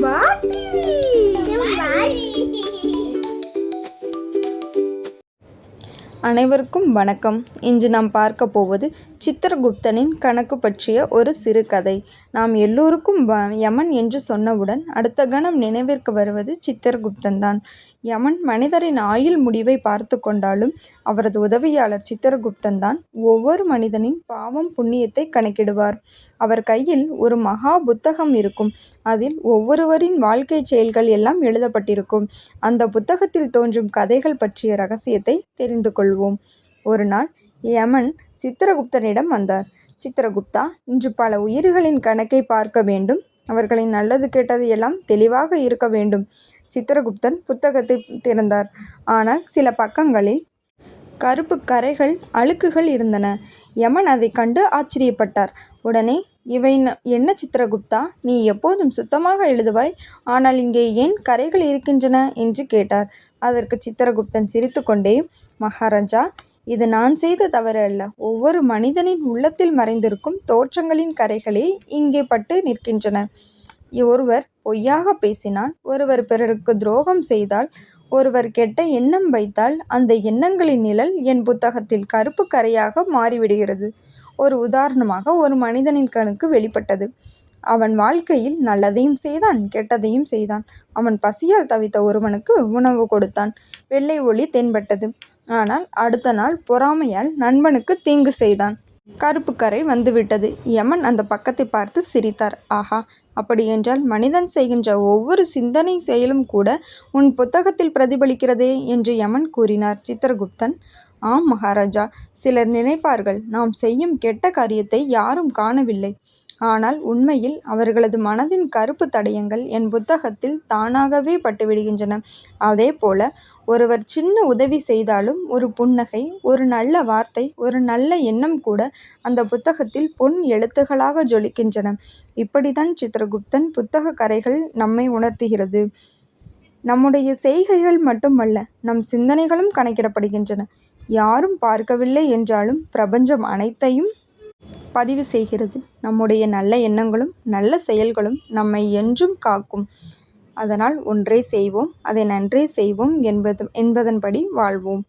Caramba! அனைவருக்கும் வணக்கம். இன்று நாம் பார்க்க போவது சித்திரகுப்தனின் கணக்கு பற்றிய ஒரு சிறு கதை. நாம் எல்லோருக்கும் வ யமன் என்று சொன்னவுடன் அடுத்த கணம் நினைவிற்கு வருவது சித்திரகுப்தன் தான் யமன் மனிதரின் ஆயுள் முடிவை பார்த்து கொண்டாலும் அவரது உதவியாளர் சித்திரகுப்தன் தான் ஒவ்வொரு மனிதனின் பாவம் புண்ணியத்தை கணக்கிடுவார். அவர் கையில் ஒரு மகா புத்தகம் இருக்கும். அதில் ஒவ்வொருவரின் வாழ்க்கை செயல்கள் எல்லாம் எழுதப்பட்டிருக்கும். அந்த புத்தகத்தில் தோன்றும் கதைகள் பற்றிய ரகசியத்தை தெரிந்து கொள்வோம். ஒரு நாள் யமன் சித்திரகுப்தனிடம் வந்தார். சித்திரகுப்தா இன்று பல உயிர்களின் கணக்கை பார்க்க வேண்டும். அவர்களின் நல்லது கெட்டது எல்லாம் தெளிவாக இருக்க வேண்டும். சித்திரகுப்தன் புத்தகத்தை திறந்தார். ஆனால் சில பக்கங்களில் கருப்பு கரைகள் அழுக்குகள் இருந்தன. யமன் அதை கண்டு ஆச்சரியப்பட்டார். உடனே இவை என்ன சித்திரகுப்தா? நீ எப்போதும் சுத்தமாக எழுதுவாய்? ஆனால் இங்கே ஏன் கரைகள் இருக்கின்றன? என்று கேட்டார். அதற்கு சித்திரகுப்தன் சிரித்துக்கொண்டே மகாராஜா இது நான் செய்த தவறு அல்ல. ஒவ்வொரு மனிதனின் உள்ளத்தில் மறைந்திருக்கும் தோற்றங்களின் கரைகளே இங்கே பட்டு நிற்கின்றன. ஒருவர் பொய்யாக பேசினால் ஒருவர் பிறருக்கு துரோகம் செய்தால் ஒருவர் கெட்ட எண்ணம் வைத்தால் அந்த எண்ணங்களின் நிழல் என் புத்தகத்தில் கருப்பு கரையாக மாறிவிடுகிறது. ஒரு உதாரணமாக ஒரு மனிதனின் கணக்கு வெளிப்பட்டது. அவன் வாழ்க்கையில் நல்லதையும் செய்தான் கெட்டதையும் செய்தான். அவன் பசியால் தவித்த ஒருவனுக்கு உணவு கொடுத்தான். வெள்ளை ஒளி தென்பட்டது. ஆனால் அடுத்த நாள் பொறாமையால் நண்பனுக்கு தீங்கு செய்தான். கருப்பு கரை வந்துவிட்டது. யமன் அந்த பக்கத்தை பார்த்து சிரித்தார். ஆஹா அப்படியென்றால் மனிதன் செய்கின்ற ஒவ்வொரு சிந்தனை செயலும் கூட உன் புத்தகத்தில் பிரதிபலிக்கிறதே என்று யமன் கூறினார் சித்திரகுப்தன். ஆம் மகாராஜா சிலர் நினைப்பார்கள் நாம் செய்யும் கெட்ட காரியத்தை யாரும் காணவில்லை. ஆனால் உண்மையில் அவர்களது மனதின் கருப்பு தடயங்கள் என் புத்தகத்தில் தானாகவே பட்டுவிடுகின்றன. அதே போல ஒருவர் சின்ன உதவி செய்தாலும் ஒரு புன்னகை ஒரு நல்ல வார்த்தை ஒரு நல்ல எண்ணம் கூட அந்த புத்தகத்தில் பொன் எழுத்துகளாக ஜொலிக்கின்றன. இப்படித்தான் சித்திரகுப்தன் புத்தக கரைகள் நம்மை உணர்த்துகிறது. நம்முடைய செய்கைகள் மட்டுமல்ல நம் சிந்தனைகளும் கணக்கிடப்படுகின்றன. யாரும் பார்க்கவில்லை என்றாலும் பிரபஞ்சம் அனைத்தையும் பதிவு செய்கிறது. நம்முடைய நல்ல எண்ணங்களும் நல்ல செயல்களும் நம்மை என்றும் காக்கும். அதனால் ஒன்றே செய்வோம் அதை நன்றே செய்வோம் என்பது என்பதன்படி வாழ்வோம்.